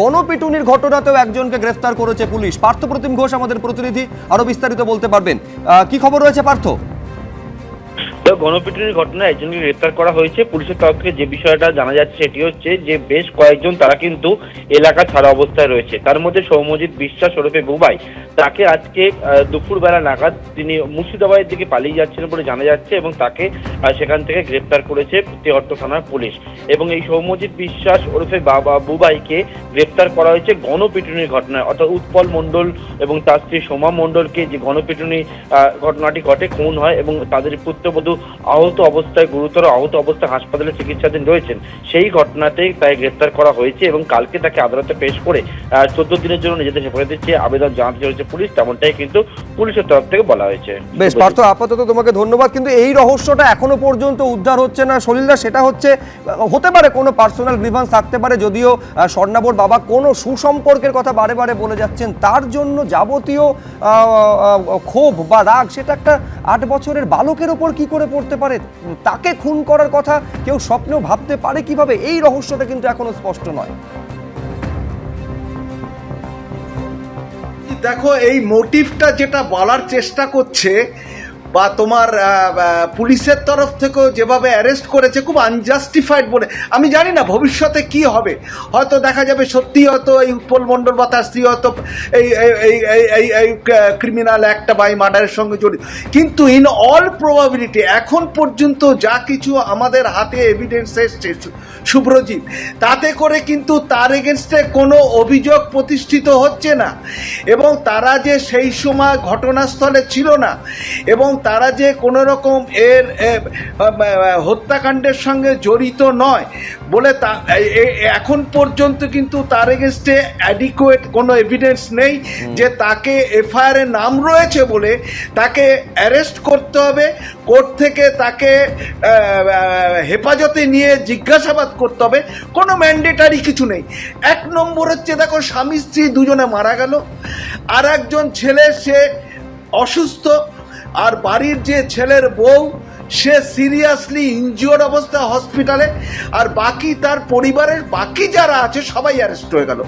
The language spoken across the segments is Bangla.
গণপিটুনির ঘটনাতেও একজনকে গ্রেফতার করেছে পুলিশ। পার্থ প্রতিম ঘোষ আমাদের প্রতিনিধি। আরও বিস্তারিত বলতে পারবেন। কি খবর রয়েছে পার্থ? গণপিটুনির ঘটনায় একজনকে গ্রেপ্তার করা হয়েছে। পুলিশের তরফ থেকে যে বিষয়টা জানা যাচ্ছে সেটি হচ্ছে যে বেশ কয়েকজন তারা কিন্তু এলাকা ছাড়া অবস্থায় রয়েছে। তার মধ্যে সৌম্যজিৎ বিশ্বাস ওরফে বুবাই, তাকে আজকে দুপুরবেলা নাগাদ তিনি মুর্শিদাবাদের দিকে পালিয়ে যাচ্ছিলেন বলে জানা যাচ্ছে এবং তাকে সেখান থেকে গ্রেপ্তার করেছে তেহট্ট থানার পুলিশ। এবং এই সৌম্যজিৎ বিশ্বাস ওরফে বাবা বুবাইকে গ্রেপ্তার করা হয়েছে গণপিটুনির ঘটনায়। অর্থাৎ উৎপল মণ্ডল এবং তার স্ত্রী সোমা মণ্ডলকে যে গণপিটুনি ঘটনাটি ঘটে, খুন হয় এবং তাদের পুত্রবধূ আহত অবস্থায়, গুরুতর আহত অবস্থায় হাসপাতালে চিকিৎসাধীন রয়েছেন, সেই ঘটনাতেই তাই গ্রেপ্তার করা হয়েছে এবং কালকে তাকে আদালতে পেশ করে চোদ্দ দিনের জন্য নিজেদের হেফাজতের চেয়ে আবেদন জানাতে চলেছে পুলিশ, তেমনটাই কিন্তু পুলিশের তরফ থেকে বলা হয়েছে। বেশ, পার্থ, আপাতত তোমাকে ধন্যবাদ, কিন্তু এই রহস্যটা এখনও পর্যন্ত উদ্ধার হচ্ছে না। সলিলদা, সেটা হচ্ছে হতে পারে কোনো পার্সোনাল গ্রিভান্স থাকতে পারে, যদিও স্বর্ণাবর বাবা কোনো সুসম্পর্কের কথা বারে বারে বলে যাচ্ছেন, তার জন্য যাবতীয় ক্ষোভ বা রাগ, সেটা একটা আট বছরের বালকের ওপর কি করে পড়তে পারে? তাকে খুন করার কথা কেউ স্বপ্নেও ভাবতে পারে কীভাবে? এই রহস্যটা কিন্তু এখনও স্পষ্ট নয়। দেখো, এই মোটিভটা যেটা বলার চেষ্টা করছে বা তোমার পুলিশের তরফ থেকেও যেভাবে অ্যারেস্ট করেছে, খুব আনজাস্টিফাইড বলে। আমি জানি না ভবিষ্যতে কি হবে। হয়তো দেখা যাবে সত্যি হয়তো এই উৎপল মণ্ডল বা তার স্ত্রী হয়তো এই, এই- এই এই এই এই ক্রিমিনাল একটা বাই মার্ডারের সঙ্গে জড়িত। কিন্তু ইন অল প্রবাবিলিটি এখন পর্যন্ত যা কিছু আমাদের হাতে এভিডেন্স এসছে শুভ্রজিৎ তাতে করে কিন্তু তার এগেনস্টে কোনো অভিযোগ প্রতিষ্ঠিত হচ্ছে না। এবং তারা যে সেই সময় ঘটনাস্থলে ছিল না, এবং তারা যে কোনো রকম এর হত্যাকাণ্ডের সঙ্গে জড়িত নয় বলে তা এখন পর্যন্ত কিন্তু তার এগেনস্টে অ্যাডিকুয়েট কোনো এভিডেন্স নেই যে তাকে এফআইআর এর নাম রয়েছে বলে তাকে অ্যারেস্ট করতে হবে কোর্ট থেকে তাকে হেফাজতে নিয়ে জিজ্ঞাসাবাদ করতে হবে কোনো ম্যান্ডেটারি কিছু নেই। এক নম্বর হচ্ছে দেখো স্বামী স্ত্রী দুজনে মারা গেল আর একজন ছেলে সে অসুস্থ আর বাড়ির যে ছেলের বউ সে সিরিয়াসলি ইনজিওর অবস্থায় হসপিটালে আর বাকি তার পরিবারের বাকি যারা আছে সবাই অ্যারেস্ট হয়ে গেল।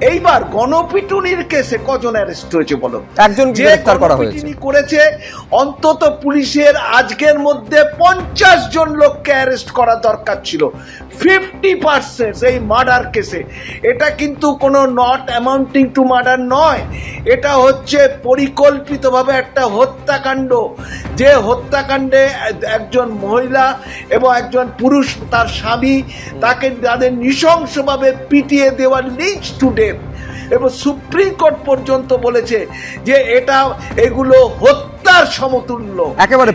এইবার গণপিটুনির কেসে কজন অ্যারেস্ট হয়েছে বলো? একজন গ্রেফতার করা হয়েছে। করেছে অন্তত পুলিশের আজকের মধ্যে পঞ্চাশ জন লোককে অ্যারেস্ট করা দরকার ছিল। ফিফটি পার্সেন্ট এই মার্ডার কেসে এটা কিন্তু কোনো নট অ্যামাউন্টিং টু মার্ডার নয়। এটা হচ্ছে পরিকল্পিতভাবে একটা হত্যাকাণ্ড। যে হত্যাকাণ্ডে একজন মহিলা এবং একজন পুরুষ তার স্বামী তাকে তাদের নৃশংসভাবে পিটিয়ে দেওয়া লিঞ্চ টু ডেথ এবং সুপ্রিম কোর্ট পর্যন্ত বলেছে যে এটা, এগুলো হত্যার সমতুল্য। একেবারে